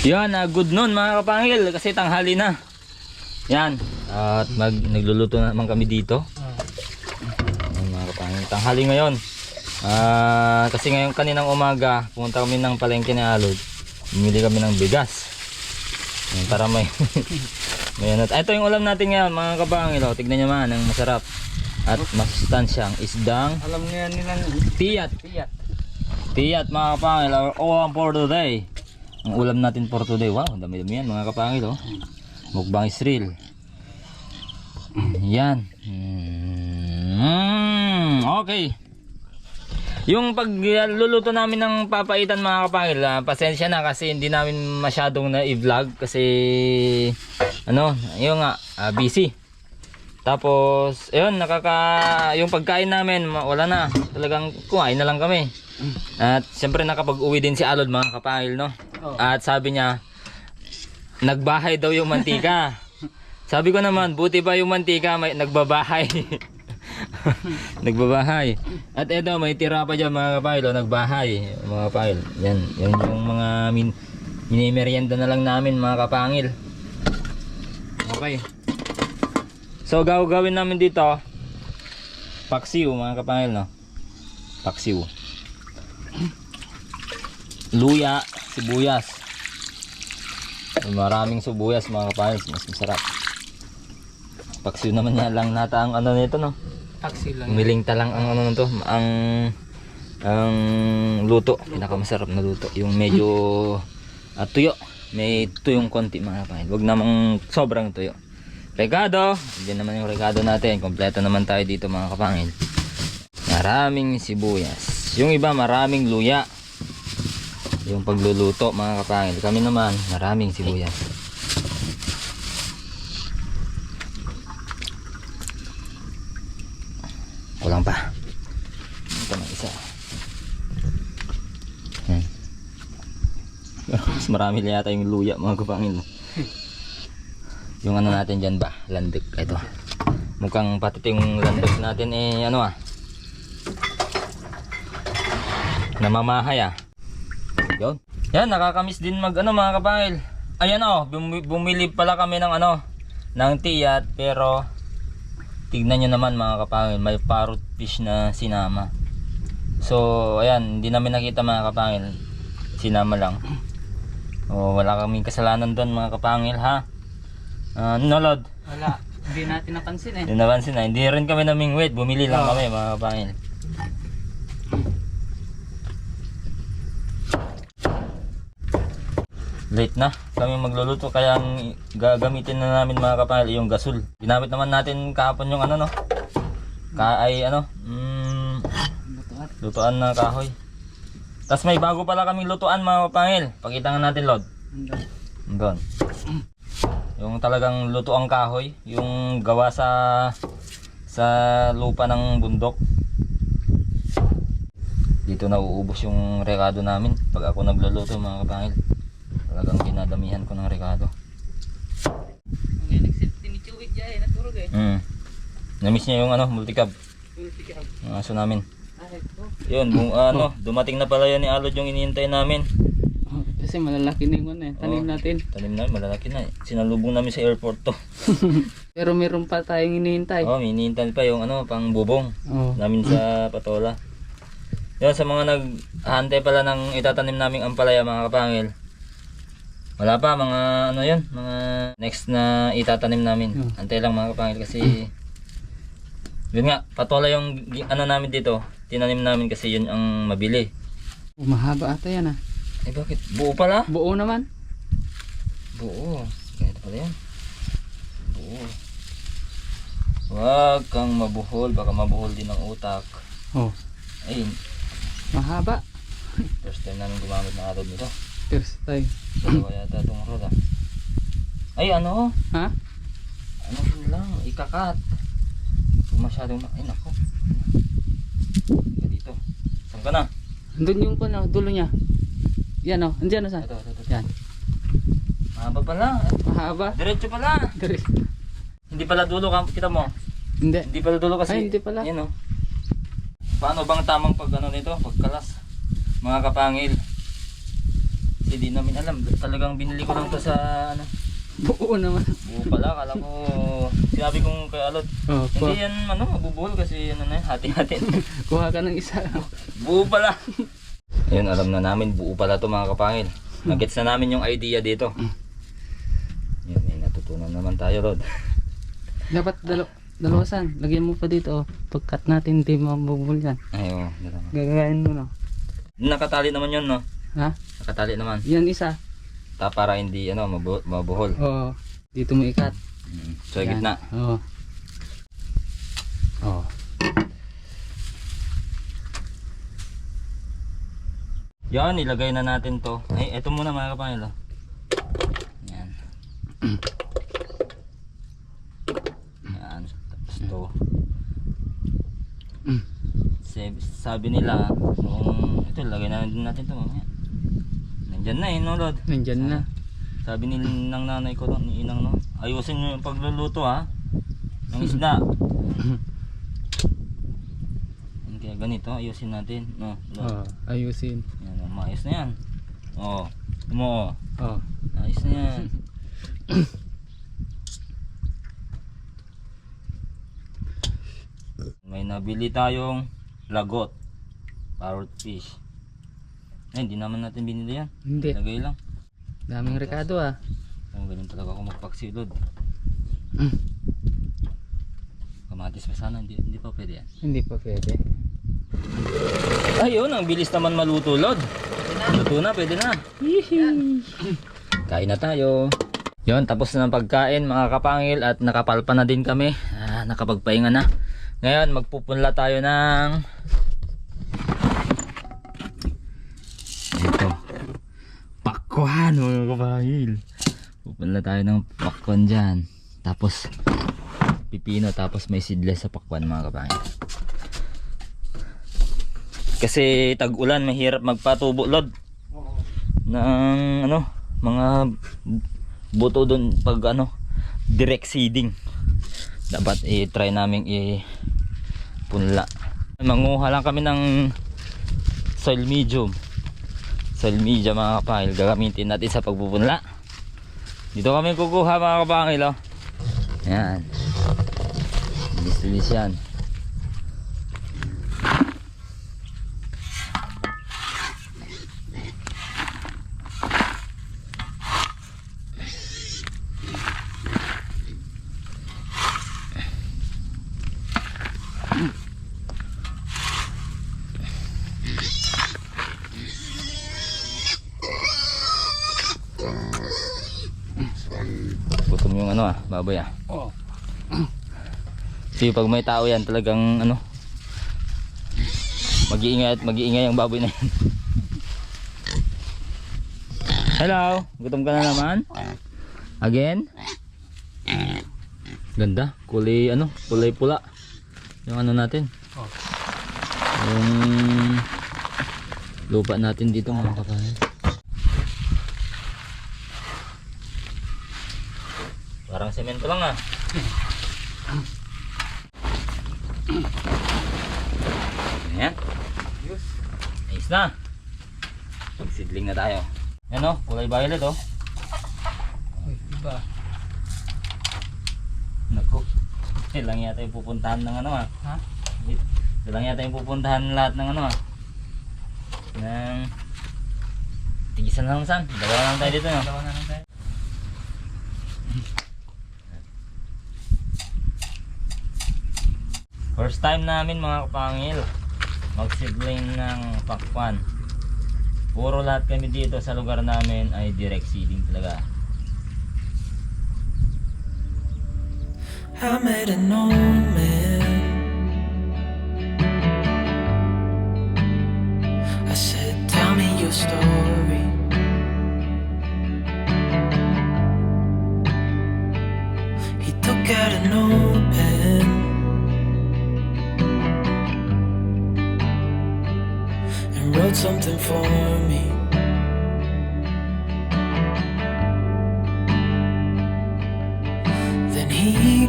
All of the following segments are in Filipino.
Yan, ah, good noon mga kapangil kasi tanghali na. Yan. At mag nagluluto naman kami dito. Yan, mga kapangil. Tanghali ngayon. Ah, kasi ngayon kaninang umaga, pumunta kami ng palengke ni Alod. Bumili kami ng bigas. Yan, para may may ano. Ito yung ulam natin ngayon mga kapangil. Oh. Tignan nyo man, ang masarap. At masustansyang isdang Alam nga nilang tiyat. tiyat. Tiyat mga kapangil, our ulam for today. Ang ulam natin for today, wow, dami-dami yan mga kapangil oh. Mukbang Israel. Yan. Mm, okay. Yung pagluluto namin ng papaitan mga kapangil, ah, pasensya na kasi hindi namin masyadong na i-vlog kasi ano, yung nga, ah, busy. Tapos, ayun, nakaka yung pagkain namin, wala na. Talagang kumain na lang kami. At siyempre nakapag-uwi din si Alod mga kapangil, no? At sabi niya, nagbahay daw yung mantika. sabi ko naman, buti ba yung mantika may nagbabahay. nagbabahay. At eto, may tira pa dyan mga kapangil, oh, nagbahay. Mga kapangil, yan. Yan yung mga min minimerienda na lang namin mga kapangil. Okay. So gagawin namin dito paksiw mga kapangil no. Paksiw. Luya, sibuyas. Maraming sibuyas mga kapangil, mas masarap. Paksiw naman yan lang nata ang ano nito no. Taxi lang. Umiling talang ang ano nito, ang ang luto, pinakamasarap na luto, yung medyo ah, tuyo. May tuyong konti mga kapangil. Huwag namang sobrang tuyo. Regado, hindi naman yung regado natin. Kompleto naman tayo dito mga kapangil. Maraming sibuyas. Yung iba maraming luya. Yung pagluluto mga kapangil. Kami naman maraming sibuyas. Kulang pa. Ito na isa. Yan. Mas marami na yata yung luya mga kapangil. Yung ano natin dyan ba? Landik. Ito. Mukhang pati yung natin eh ano ah. Namamahay ah. Yun. Yan, nakakamiss din mag ano mga kapangil. Ayan oh, bumi- bumili pala kami ng ano, ng tiyat pero tignan nyo naman mga kapangil, may parrot fish na sinama. So, ayan, hindi namin nakita mga kapangil. Sinama lang. Oh, wala kaming kasalanan doon mga kapangil ha. Ah, nolod. Wala. Hindi natin napansin eh. Yung napansin na, hindi rin kami namingwit. Bumili lang Oo. kami mga kapangil. Late na kami magluluto kaya ang gagamitin na namin mga kapangil yung gasol. Ginamit naman natin kahapon yung ano no. Ka ay ano, mm, lutuan na kahoy. Tapos may bago pala kaming lutuan mga kapangil. Pakita nga natin Lord. Doon. Yung talagang lutoang kahoy, yung gawa sa sa lupa ng bundok. Dito na uubos yung rekado namin pag ako nagluluto mga kapangil. Talagang dinadamihan ko ng rekado. Chuwit dyan eh. Naturog eh. Mm. Namiss niya yung ano, multicab, Ulti ka. yung aso namin. Ay, oh. Yun, bu- ano, dumating na pala yan ni Alod yung iniintay namin. Kasi malalaki na yung ano eh. Tanim Oo. natin. Tanim namin, malalaki na. eh. Sinalubong namin sa airport to. Pero meron pa tayong hinihintay. Oh, may iniintay pa yung ano, pang bubong. Oh. namin sa patola. Yun, sa mga naghahantay pala ng itatanim naming ampalaya mga kapangil. Wala pa, mga ano yun, mga next na itatanim namin. Hmm. Antay lang mga kapangil kasi yun nga, patola yung ano namin dito. Tinanim namin kasi yun ang mabili. Oh, mahaba ata yan ah. Eh bakit? Buo pala? Buo naman. Buo. Ganito pala yan. Buo. Huwag kang mabuhol, baka mabuhol din ang utak. Oh. Ay, Mahaba. first time namin gumamit ng arod nito. First time. Dalawa yata itong rod ah. Ay ano? Ha? Ano lang? Ikakat. Huwag masyadong ma... Ay nako. Dito. Saan ka na? Andun yung ano, dulo niya. Yan oh. Andiyan oh, sa. Ito, ito, ito. Yan. Mahaba pala. Mahaba. Diretso pala. Dari. Hindi pala dulo ka. Kita mo. Hindi. Hindi pala dulo kasi. Ay, hindi pala. Yan oh. Paano bang tamang pag ano nito? Pagkalas. Mga kapangil. Si di namin alam. Talagang binili ko lang to sa ano. Buo naman. Buo pala, kala ko sinabi kong kay Alot. Oh, Hindi yan ano, mabubuhol kasi ano na hati-hati. kuha ka ng isa. buo pala. Ayun, alam na namin, buo pala to mga kapangil. Nagets na namin yung idea dito. Yun, may natutunan naman tayo, Rod. Dapat dalo dalawasan. Lagyan mo pa dito. Oh. Pagkat natin, hindi mabubul yan. Ay, oo. Gagayain mo no. Nakatali naman yun, no? Ha? Nakatali naman. Yan isa. Ta para hindi ano, mabu- mabuhol. Oo. Dito mo ikat. Mm. So, Yan. gitna. Oo. Oo. Yan, ilagay na natin to. Ay, eto muna mga kapangil. Yan. Yan. Tapos to. Mm. Sabi, nila, kung ito, ilagay na natin to mamaya. Nandyan na eh, no, Lord? Nandyan na. Sabi ni ng nanay ko, no, ni inang no, ayusin nyo yung pagluluto ha. Ng isda. Kaya ganito, ayusin natin. No, Lord. Oo. Ayusin. Yan, oh, maayos na yan. Oo. Oh, mo. Oo. Ayos na yan. May nabili tayong lagot. Parrot fish. Ay, hindi naman natin binili yan. Hindi. Lagay lang. Daming rekado ah. Oh, ganun talaga ako magpaksilod. Mm. Kamatis pa sana, hindi, hindi pa pwede yan. Hindi pa pwede. Ayun, ang bilis naman maluto, Lord. Luto na, pwede na. Kain na tayo. Yon, tapos na ng pagkain mga kapangil at nakapalpa na din kami. Ah, nakapagpahinga na. Ngayon, magpupunla tayo ng ito. Kapangil. Pupunla tayo ng pakwan dyan. Tapos pipino tapos may seedless sa pakwan mga kapangil. Kasi tag-ulan, mahirap magpatubo lod ng ano, mga buto doon pag ano, direct seeding. Dapat i-try namin i-punla. Manguha lang kami ng soil medium. Soil medium mga kapangil, gagamitin natin sa pagpupunla. Dito kami kukuha mga kapangil oh. Yan. Bilis-bilis yan. Gutom yung ano ah, baboy ah. Oo. Kasi pag may tao yan talagang ano Mag-iingay at mag-iingay ang baboy na yan. Hello, gutom ka na naman? Again? Ganda, kulay ano, kulay pula. Yung ano natin. Yung lupa natin dito mga kapatid. Parang semento lang ah. Ayan. Ayos. Ayos na. Magsidling na tayo. Yan o, kulay violet oh. Uy, iba. Naku. Ito lang yata yung pupuntahan ng ano ah. Ha? Ito lang yata yung pupuntahan lahat ng ano ah. Ng... Tigisan lang san. Dalawa lang tayo dito no. Dalawa na lang tayo. First time namin mga kapangil magsidling ng pakwan. Puro lahat kami dito sa lugar namin ay direct seeding talaga. I met an old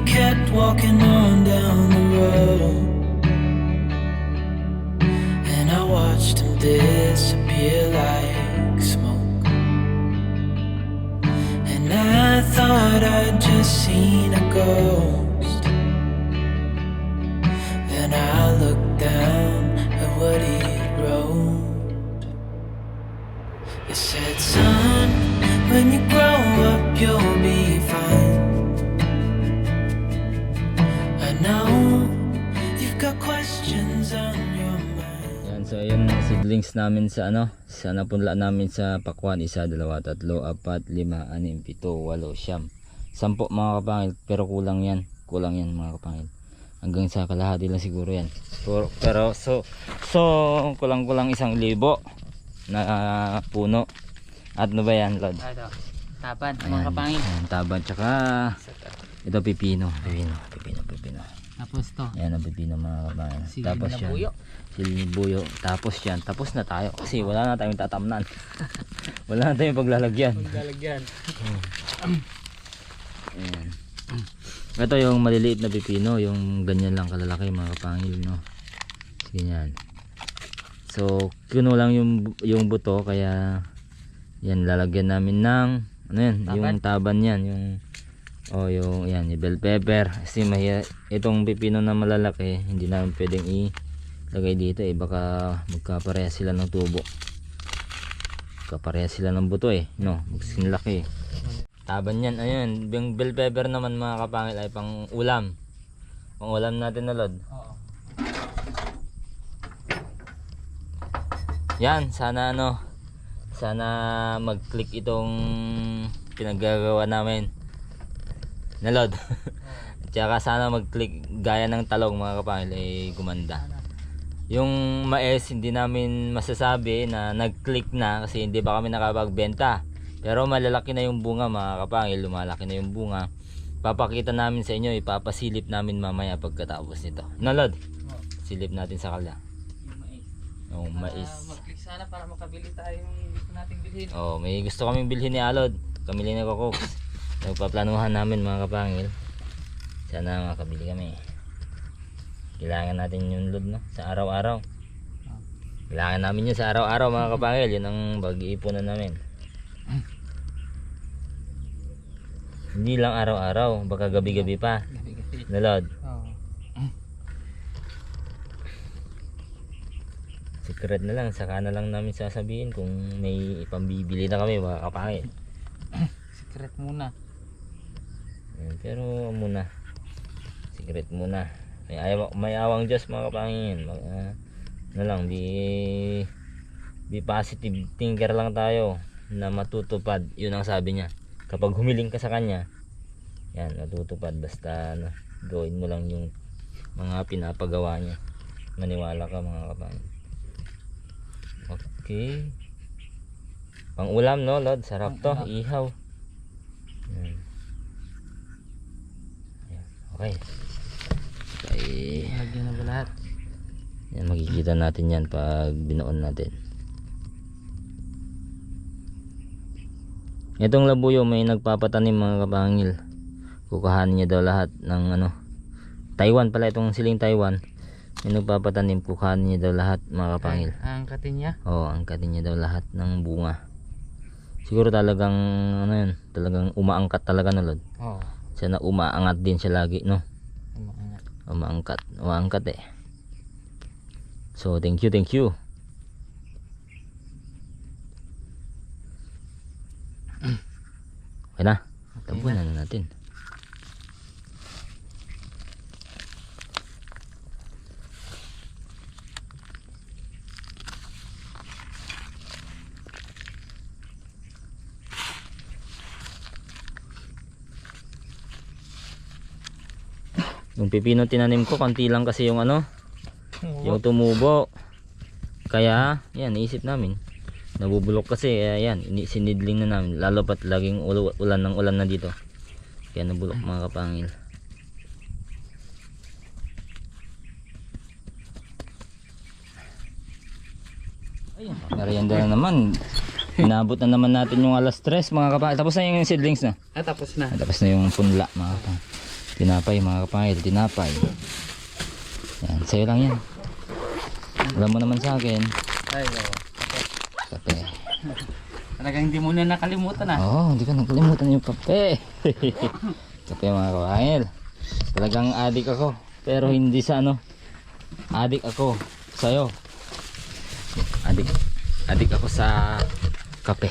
kept walking on down the road. And I watched him disappear like smoke. And I thought I'd just seen a ghost. Then I looked down at what he wrote. It said, Son, when you grow up, you'll be. So yun ang seedlings namin sa ano, sa napunla namin sa pakwan, isa, dalawa, tatlo, apat, lima, anim, pito, walo, siyam. Sampo mga kapangil, pero kulang yan. Kulang yan mga kapangil. Hanggang sa kalahati lang siguro yan. Pero, pero so, so kulang-kulang isang libo na ah, puno. At ano ba yan, Lord? Ito. Tapan, mga Ayan, kapangil. ayan, taban, tsaka ito pipino, pipino. Tapos to. Ayan ang pipino mga kapangil. Sili Tapos na yan. buyo. Sili buyo. Tapos yan. Tapos na tayo. Kasi wala na tayong tatamnan. wala na tayong paglalagyan. Lalagyan. Ayan. Ito yung maliliit na pipino. Yung ganyan lang kalalaki mga kapangil. No? Ganyan. So, kuno lang yung, yung buto. Kaya, yan lalagyan namin ng ano yan, yung taban yan, yung oh yung yan, yung bell pepper. Kasi mahiya itong pipino na malalaki, hindi namin pwedeng ilagay dito eh baka magkapareha sila ng tubo. Magkapareha sila ng buto eh, no, magsinlaki. Taban yan, ayun, yung bell pepper naman mga kapangil ay pang ulam. Pang ulam natin na lod. Oo. Yan, sana ano, sana mag-click itong pinaggagawa namin. Nalod. Tsaka sana mag-click gaya ng talong mga kapangil ay gumanda. Yung mais hindi namin masasabi na nag-click na kasi hindi pa kami nakapagbenta. Pero malalaki na yung bunga mga kapangil, lumalaki na yung bunga. Papakita namin sa inyo, ipapasilip namin mamaya pagkatapos nito. Nalod. Silip natin sa kala. Yung mais. Yung mais. Ah, mag-click sana para makabili tayo yung gusto nating bilhin. Oh, may gusto kaming bilhin ni Alod. Kami ni Cocox. Nagpaplanuhan namin mga kapangil. Sana makabili kami. Kailangan natin yung load no sa araw-araw. Kailangan namin yun sa araw-araw mga kapangil. Yun ang pag-iipunan namin. Hindi lang araw-araw, baka gabi-gabi pa. Nalod. Secret na lang, saka na lang namin sasabihin kung may ipambibili na kami mga kapangil. Secret muna. Pero muna. Secret muna. May, ayaw, may awang Diyos mga kapangin. Mag, ah, ano lang be, be positive thinker lang tayo na matutupad. Yun ang sabi niya. Kapag humiling ka sa kanya yan matutupad basta ano, gawin mo lang yung mga pinapagawa niya. Maniwala ka mga kapangin. Okay. Pang ulam no Lord? Sarap to. Ihaw yan Okay. Okay. Lagyan na ba lahat? Yan, makikita natin yan pag binuon natin. Itong labuyo may nagpapatanim mga kapangil. Kukahanin niya daw lahat ng ano. Taiwan pala itong siling Taiwan. May nagpapatanim kukahanin niya daw lahat mga kapangil. Ang katin niya. Oo, angkatin niya daw lahat ng bunga. Siguro talagang ano yun, talagang umaangkat talaga na lod. Oo. Sana umaangat din siya lagi, no? Umaangat. umaangkat umaangkat eh. So thank you thank you. Okay na. Tabunan na natin yung pipino tinanim ko konti lang kasi yung ano yung tumubo. Kaya yan naisip namin nabubulok kasi kaya yan ini- sinidling na namin lalo pat laging ul- ulan ng ulan na dito. Kaya nabulok mga kapangil. Ayun merienda na naman. Inabot na naman natin yung alas 3 mga kapangil. Tapos na yung seedlings na? Ah, tapos na. Tapos na yung punla mga kapangil tinapay mga kapangil tinapay yan sa'yo lang yan alam mo naman sa akin Ay, oo. kape Talagang hindi mo na nakalimutan ah. Oo, oh, hindi ko nakalimutan yung kape. kape mga kapangil. Talagang adik ako. Pero hindi sa ano. Adik ako sa'yo. Adik. Adik ako sa kape.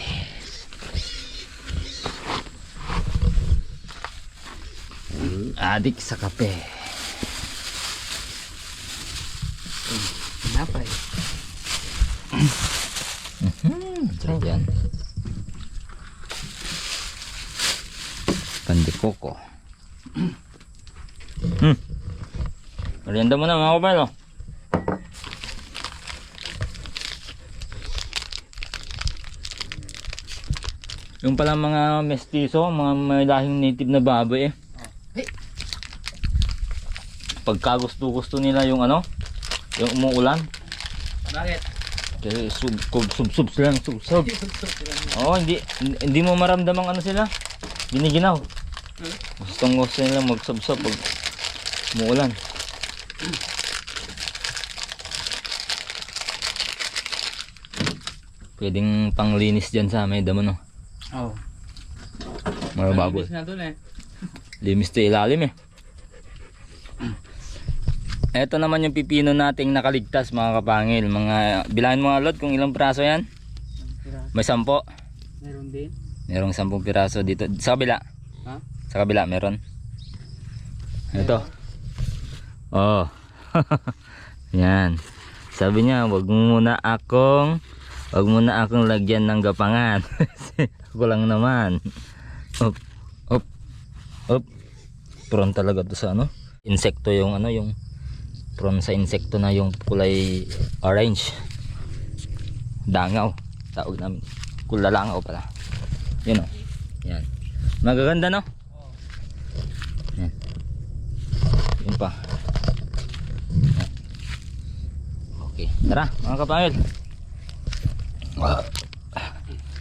Adik sa kape. Napay. Hmm, sarap yan. Pandikoko. Hmm. Merienda mo na mga. Yung pala mga mestizo, mga may lahing native na baboy eh. Pagka gusto gusto nila yung ano, yung umuulan, Bakit? kasi sub sub sub sub sila ng sub sub. Oo, hindi hindi mo maramdamang ano sila. Giniginaw. Gustong gusto nila mag sub sub pag umuulan. Pwedeng panglinis dyan sa may damo no. Oo. Mga baboy. na doon eh. Limis to ilalim eh. Ito naman yung pipino nating nakaligtas mga kapangil. Mga bilangin mga lot kung ilang piraso yan. May sampo. Meron din. Merong sampung piraso dito. Sa kabila. Ha? Sa kabila meron. Ito. Oh. Yan. Sabi niya, wag mo muna akong wag mo na akong lagyan ng gapangan. Ako lang naman. Op. Op. Op. Prone talaga to sa ano? Insekto yung ano yung prone sa insekto na yung kulay orange. Dangaw. Tawag namin. Kulalangaw pala. Yun o. Yan. Magaganda no? Yan. Yun pa. Yan. Okay. Tara mga kapangil.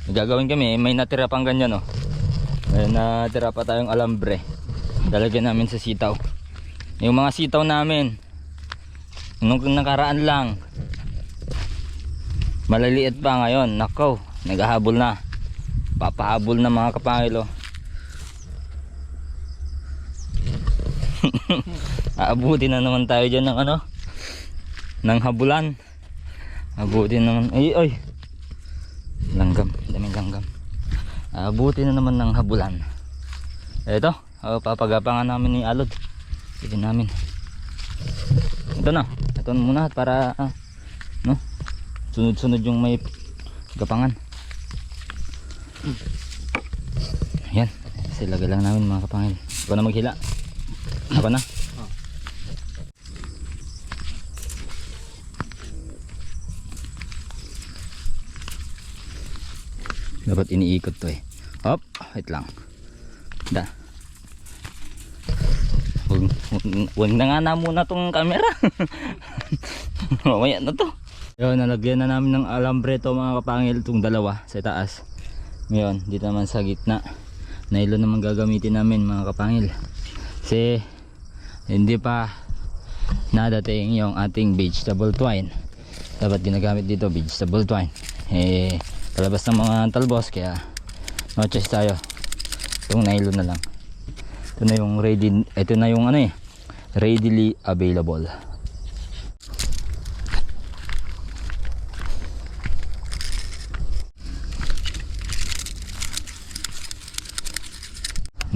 Gagawin kami. May natira pang ganyan o. May natira pa tayong alambre. Dalagyan namin sa sitaw. Yung mga sitaw namin. Nung nakaraan lang. Malaliit pa ngayon. Nakaw. Naghahabol na. Papahabol na mga kapangilo. Aabutin na naman tayo dyan ng ano? Ng habulan. Abutin naman ay ay. Langgam. Daming langgam. Aabutin na naman ng habulan. Eto oh, papagapangan namin ni Alod. Ito namin. Ito na ito muna para ah, no? Sunod sunod yung may gapangan. Yan silagay lang namin mga kapangil. Ako na maghila. Ako na. Dapat iniikot to eh. Hop! Wait lang. Da. Huwag na nga na muna tong camera mamaya na to. Yun nalagyan na namin ng alambre to mga kapangil itong dalawa sa taas ngayon dito naman sa gitna. Nylon naman gagamitin namin mga kapangil. Kasi hindi pa nadating yung ating vegetable twine. Dapat ginagamit dito vegetable twine. Eh palabas ng mga talbos kaya no choice tayo. Itong nylon na lang. Ito na yung ready ito na yung ano eh readily available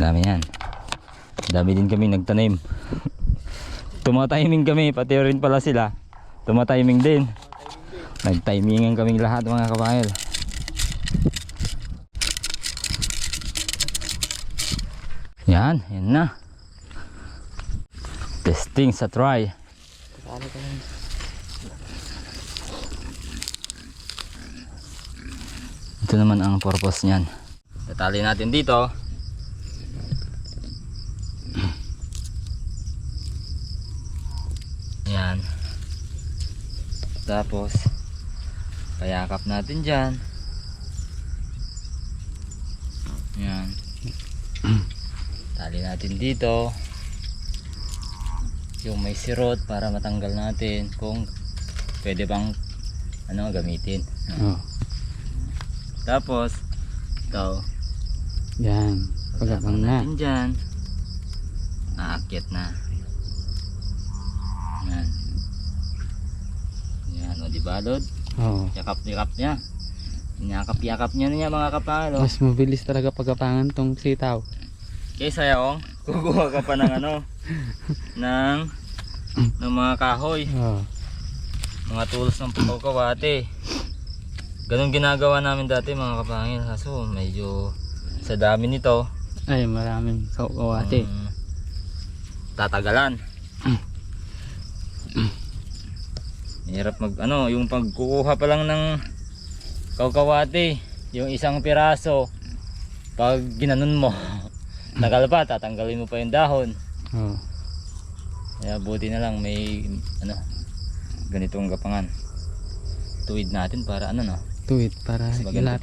dami yan. Dami din kami nagtanim. Tumatiming kami pati rin pala sila. Tumatiming din. Nagtimingan kaming lahat mga kapangil yan yan na. Testing sa try. Ito naman ang purpose niyan. Tatali natin dito Yan. Tapos, payakap natin dyan. Yan. Tali natin dito. Yung may sirot para matanggal natin kung pwede bang ano gamitin. Oo. Tapos, ito, Yan. Pagkakang na. natin dyan. Aakyat na. Yan. Yan, o di balod. Oo. Yakap-yakap niya. Yakap-yakap niya niya mga kapalo. Mas mabilis talaga pagkapangan tong sitaw. Kaysa yung kukuha ka pa ng ano ng ng mga kahoy, Oo. mga tools ng pagkawate. Ganun ginagawa namin dati mga kapangil. Kaso medyo sa dami nito, Ay, maraming kawate. mm, tatagalan. Hirap mag ano, yung pagkukuha pa lang ng kawkawate, yung isang piraso, pag ginanon mo, tagal pa, tatanggalin mo pa yung dahon. Oo. Kaya buti na lang may ano ganitong gapangan. Tuwid natin para ano no. Tuwid para Mas maganda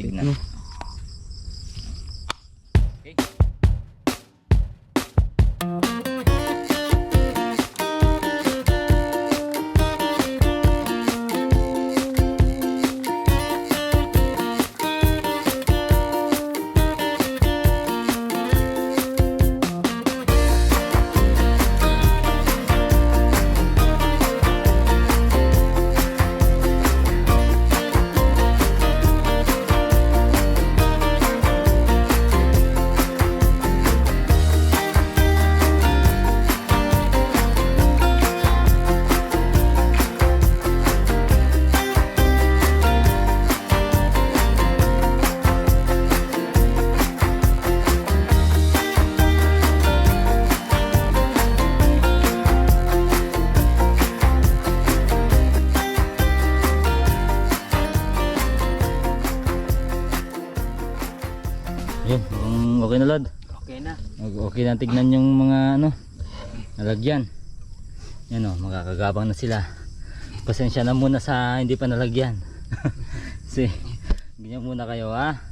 Okay na tignan yung mga ano nalagyan. Yan o, makakagabang na sila. Pasensya na muna sa hindi pa nalagyan. Kasi, ganyan muna kayo ha.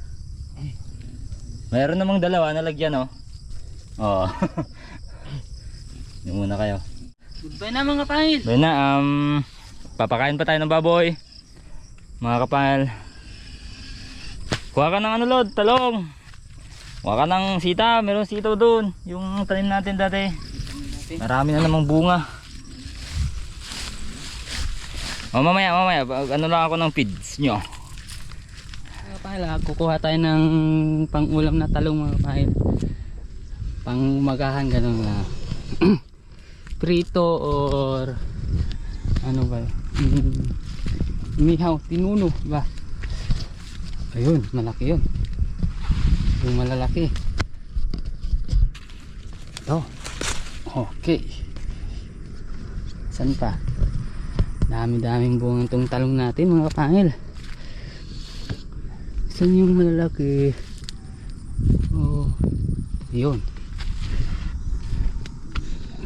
Mayroon namang dalawa nalagyan o. Oo. Yan muna kayo. Goodbye na mga pangil. Ayun na, um, papakain pa tayo ng baboy. Mga kapal. Kuha ka ng ano lod, talong. Kuha ka ng sita, meron sitaw doon. Yung tanim natin dati. Marami na namang bunga. O mamaya, mamaya, ano lang ako ng feeds nyo. Mga pangil, ah, kukuha tayo ng pangulam na talong mga pangil. Pang umagahan ganun na. Prito or ano ba? Mm, mihaw, tinuno ba? Ayun, malaki yun. Yung malalaki. Ito. Okay. San pa? Dami-daming bunga itong talong natin mga kapangil. Saan yung malalaki? Oh, yun.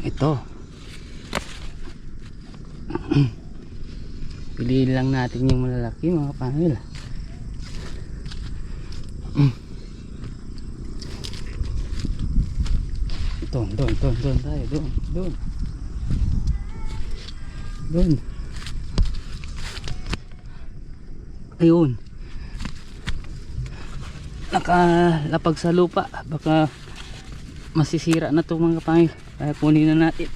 Ito. Piliin lang natin yung malalaki mga kapangil. Mm. Doon, tayo, doon, doon. Doon. Ayun. Nakalapag sa lupa. Baka masisira na to mga kapangil. Kaya kunin na natin.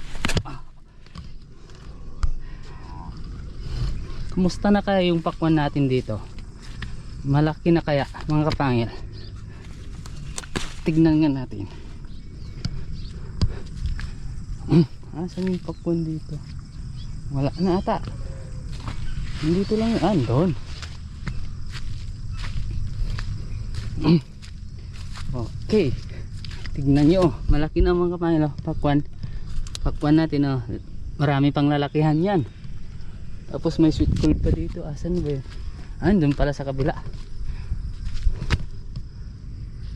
Kumusta na kaya yung pakwan natin dito? Malaki na kaya mga kapangil? Tignan nga natin. Hmm, asan yung pakwan dito? Wala na ata. Dito lang yun. Ah, doon. Okay. Tignan nyo. oh. Malaki na mga kapangil. oh. Pakwan. Pakwan natin. Oh. Marami pang lalakihan yan. Tapos may sweet gold pa dito. Asan ba yun? Ah, doon pala sa kabila.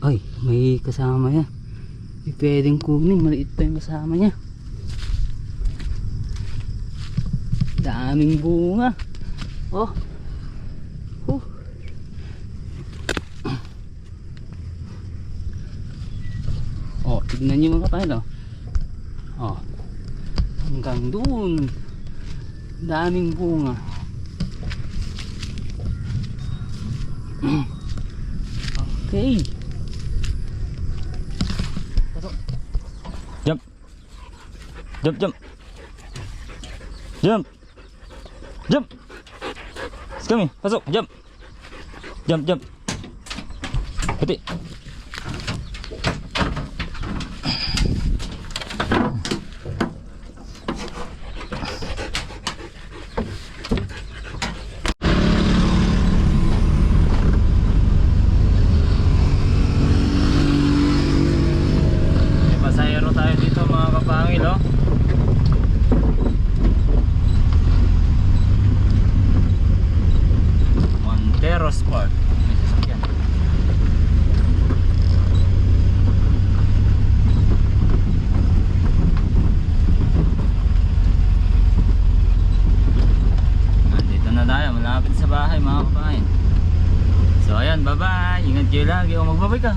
Ay, may kasama yan. Hindi pwedeng kunin. Maliit pa yung kasama niya. Daming bunga. Oh. Oh. Oh, tignan niyo mga kapatid oh. Oh. Hanggang doon. Daming bunga. Okay. Jump. Jump, jump. Jump. Jump. Let's kami. Pasok. Jump. Jump, jump. Babay ka.